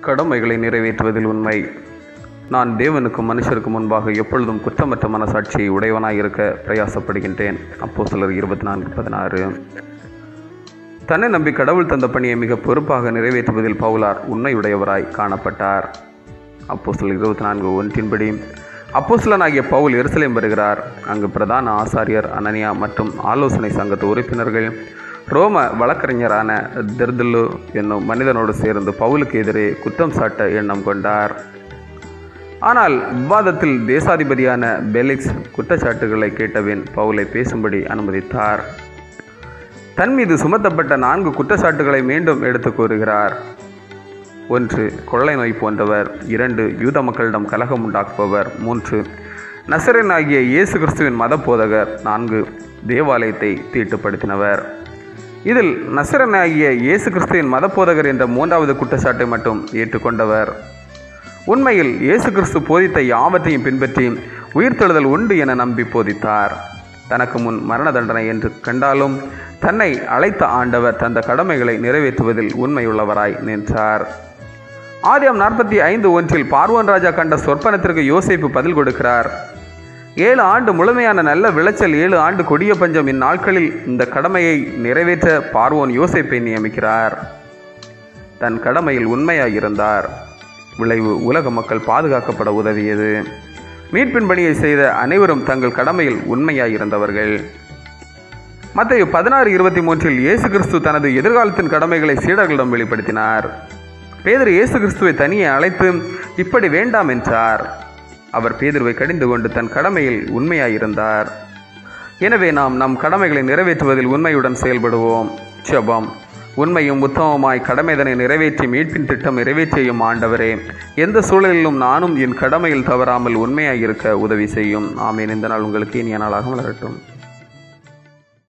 கடமைகளை நிறைவேற்றுவதில் உண்மை. நான் தேவனுக்கும் மனுஷருக்கும் முன்பாக எப்பொழுதும் குற்றமற்ற மனசாட்சியை உடையவனாய் இருக்க பிரயாசப்படுகின்றேன். அப்போ சிலர் இருபத்தி நான்கு பதினாறு. தன்னை நம்பி கடவுள் தந்த பணியை மிக பொறுப்பாக நிறைவேற்றுவதில் பவுலார் உண்மையுடையவராய் காணப்பட்டார். அப்போ சிலர் இருபத்தி நான்கு ஒன்றின்படி அப்போஸ்தலனாகிய பவுல் எருசலேம் வருகிறார். அங்கு பிரதான ஆசாரியர் அனனியா மற்றும் ஆலோசனை சங்கத்து உறுப்பினர்கள் ரோம வழக்கறிஞரான தெர்துல்லு என்னும் மனிதனோடு சேர்ந்து பவுலுக்கு எதிரே குற்றம் சாட்ட எண்ணம் கொண்டார். ஆனால் விவாதத்தில் தேசாதிபதியான பெலிக்ஸ் குற்றச்சாட்டுகளை கேட்டபின் பவுலை பேசும்படி அனுமதித்தார். தன் மீது சுமத்தப்பட்ட நான்கு குற்றச்சாட்டுகளை மீண்டும் எடுத்து கூறுகிறார். ஒன்று கொள்ளை நோய் போன்றவர். இரண்டு யூத மக்களிடம் கலகம் உண்டாக்குபவர். மூன்று நசரன் ஆகிய இயேசு கிறிஸ்துவின் மத போதகர் நான்கு தேவாலயத்தை தீட்டுப்படுத்தினவர். இதில் நசரனாகிய ஆகிய இயேசு கிறிஸ்துவின் மத போதகர் என்ற மூன்றாவது குற்றச்சாட்டை மட்டும் ஏற்றுக்கொண்டவர். உண்மையில் இயேசு கிறிஸ்து போதித்த யாவற்றையும் பின்பற்றி உயிர்த்தெழுதல் உண்டு என நம்பி போதித்தார். தனக்கு முன் மரண தண்டனை என்று கண்டாலும் தன்னை அழைத்த ஆண்டவர் தந்த கடமைகளை நிறைவேற்றுவதில் உண்மையுள்ளவராய் நின்றார். ஆதியம் நாற்பத்தி ஐந்து ஒன்றில் பார்வோன் ராஜா கண்ட சொற்பனத்திற்கு யோசிப்பு பதில் கொடுக்கிறார். ஏழு ஆண்டு முழுமையான நல்ல விளைச்சல் ஏழு ஆண்டு கொடிய பஞ்சம் இந்நாட்களில் இந்த கடமையை நிறைவேற்ற பார்வோன் யோசிப்பை நியமிக்கிறார். தன் கடமையில் உண்மையாக இருந்தார். விளைவு உலக மக்கள் பாதுகாக்கப்பட உதவியது. மீட்பின் பணியை செய்த அனைவரும் தங்கள் கடமையில் உண்மையாக இருந்தவர்கள். மத்திய பதினாறு இருபத்தி மூன்றில் இயேசு கிறிஸ்து தனது எதிர்காலத்தின் கடமைகளை சீடர்களிடம் வெளிப்படுத்தினார். பேதர் இயேசு கிறிஸ்துவை தனியே அழைத்து இப்படி வேண்டாம் என்றார். அவர் பேதுருவை கடிந்து கொண்டு தன் கடமையில் உண்மையாயிருந்தார். எனவே நாம் நம் கடமைகளை நிறைவேற்றுவதில் உண்மையுடன் செயல்படுவோம். ஜபம் உண்மையும் உத்தமமாய் கடமைதனை நிறைவேற்றி மீட்பின் திட்டம் நிறைவேற்றியும் ஆண்டவரே எந்த சூழலிலும் நானும் என் கடமையில் தவறாமல் உண்மையாக இருக்க உதவி செய்யும். ஆமேன். இந்த நாள் உங்களுக்கு இனிய நாளாக வளரட்டும்.